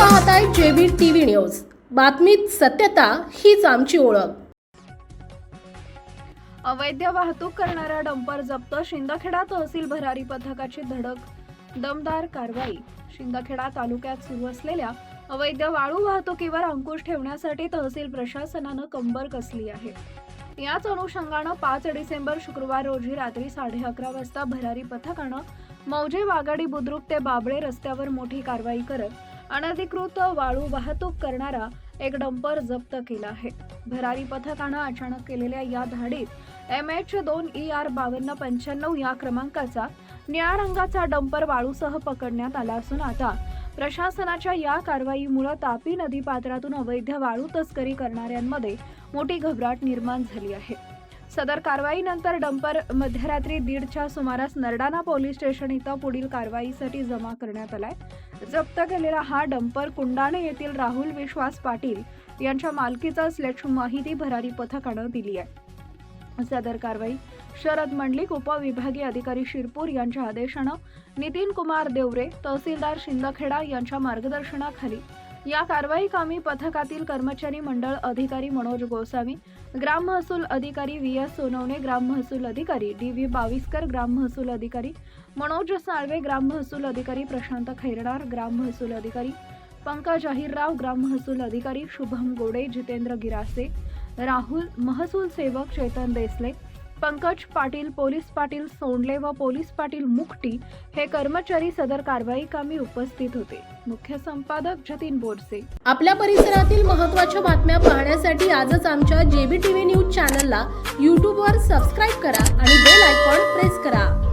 पाहताय JB TV news. बातमीत सत्यता हीच आमची ओळख. अवैध वाहतूक करणारा डंपर जप्त शिंदखेडा तहसील भरारी पथकाची धडक दमदार कारवाई. शिंदखेडा तालुक्यात सुरू असलेल्या अवैध वाळू वाहतुकीवर अंकुश ठेवण्यासाठी तहसील प्रशासनानं कंबर कसली आहे. याच अनुषंगानं पाच डिसेंबर शुक्रवार रोजी रात्री साडे अकरा वाजता भरारी पथकानं मौजे वाघाडी बुद्रुक ते बाबळे रस्त्यावर मोठी कारवाई करत अनधिकृत वाळू वाहतूक करणारा एक डंपर जप्त केला आहे. भरारी पथकानं अचानक केलेल्या या धाडीत एम एच दोन ई आर बावन्न पंच्याण्णव या क्रमांकाचा निळ्या रंगाचा डंपर वाळूसह पकडण्यात आला असून आता प्रशासनाच्या या कारवाईमुळे तापी नदी पात्रातून अवैध वाळू तस्करी करणाऱ्यांमध्ये मोठी घबराट निर्माण झाली आहे. सदर कारवाईनंतर डंपर मध्यरात्री दीडच्या सुमारास नरडाणा पोलीस स्टेशन इथं पुढील कारवाईसाठी जमा करण्यात आलाय. जप्त केलेला हा डंपर कुंडाणे येथील राहुल विश्वास पाटील यांच्या मालकीचा असल्याची माहिती भरारी पथकानं दिली आहे. सदर कारवाई शरद मंडलिक उपविभागीय अधिकारी शिरपूर यांच्या आदेशानं नितीन कुमार देवरे तहसीलदार शिंदखेडा यांच्या मार्गदर्शनाखाली या कारवाई कामी पथकातील कर्मचारी मंडळ अधिकारी मनोज गोसावी ग्राम महसूल अधिकारी व्ही एस सोनवणे ग्राम महसूल अधिकारी डी व्ही बाविस्कर ग्राम महसूल अधिकारी मनोज साळवे ग्राम महसूल अधिकारी प्रशांत खैरणार ग्राम महसूल अधिकारी पंकज अहिरराव ग्राम महसूल अधिकारी शुभम गोडे जितेंद्र गिरासे राहुल महसूल सेवक चेतन देसले पंकज पाटील पोलीस पाटील सोंडले व पोलीस पाटील मुकटी हे कर्मचारी सदर कारवाई कामी उपस्थित होते. मुख्य संपादक जतीन बोरसे. आपल्या परिसरातील महत्त्वाच्या बातम्या पाहण्यासाठी आजच आमच्या जेबी टीव्ही न्यूज चॅनलला यूट्यूबवर सबस्क्राईब करा आणि बेल आयकॉन प्रेस करा.